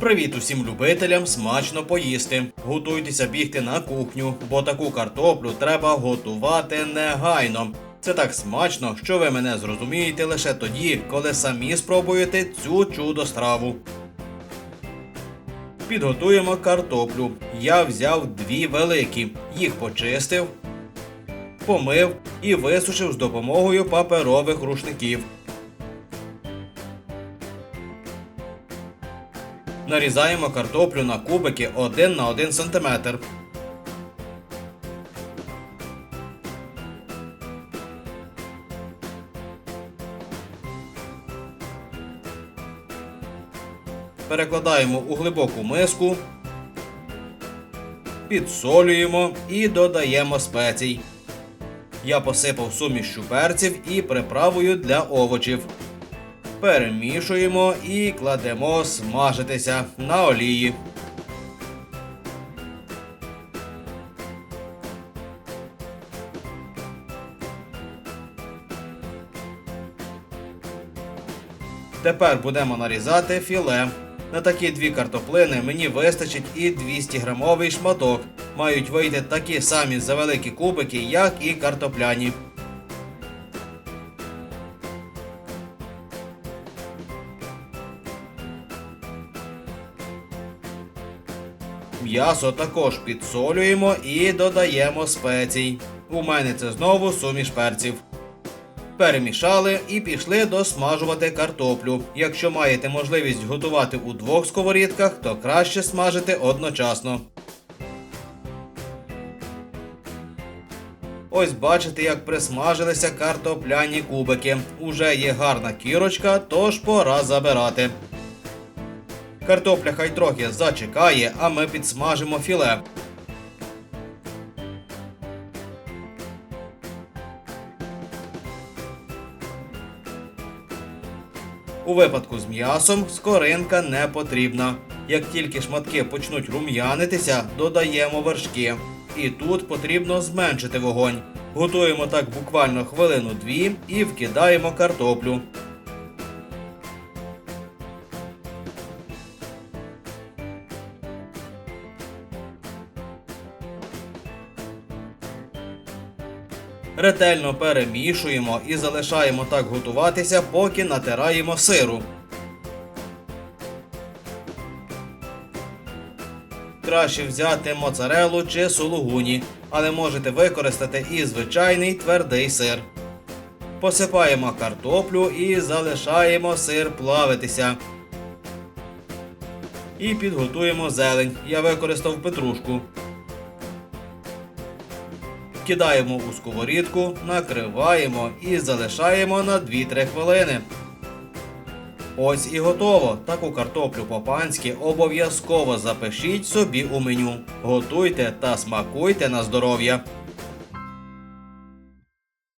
Привіт усім любителям смачно поїсти. Готуйтеся бігти на кухню, бо таку картоплю треба готувати негайно. Це так смачно, що ви мене зрозумієте лише тоді, коли самі спробуєте цю чудо страву. Підготуємо картоплю. Я взяв дві великі, їх почистив, помив і висушив з допомогою паперових рушників. Нарізаємо картоплю на кубики 1 на 1 см. Перекладаємо у глибоку миску, підсолюємо і додаємо спецій. Я посипав сумішчю перців і приправою для овочів. Перемішуємо і кладемо смажитися на олії. Тепер будемо нарізати філе. На такі дві картоплини мені вистачить і 200 грамовий шматок. Мають вийти такі самі завеликі кубики, як і картопляні. М'ясо також підсолюємо і додаємо спецій. У мене це знову суміш перців. Перемішали і пішли досмажувати картоплю. Якщо маєте можливість готувати у двох сковорідках, то краще смажити одночасно. Ось бачите, як присмажилися картопляні кубики. Уже є гарна кірочка, тож пора забирати. Картопля хай трохи зачекає, а ми підсмажимо філе. У випадку з м'ясом скоринка не потрібна. Як тільки шматки почнуть рум'янитися, додаємо вершки. І тут потрібно зменшити вогонь. Готуємо так буквально хвилину-дві і вкидаємо картоплю. Ретельно перемішуємо і залишаємо так готуватися, поки натираємо сиру. Краще взяти моцарелу чи сулугуні, але можете використати і звичайний твердий сир. Посипаємо картоплю і залишаємо сир плавитися. І підготуємо зелень. Я використав петрушку. Кидаємо у сковорідку, накриваємо і залишаємо на 2-3 хвилини. Ось і готово. Таку картоплю по-панськи обов'язково запишіть собі у меню. Готуйте та смакуйте на здоров'я.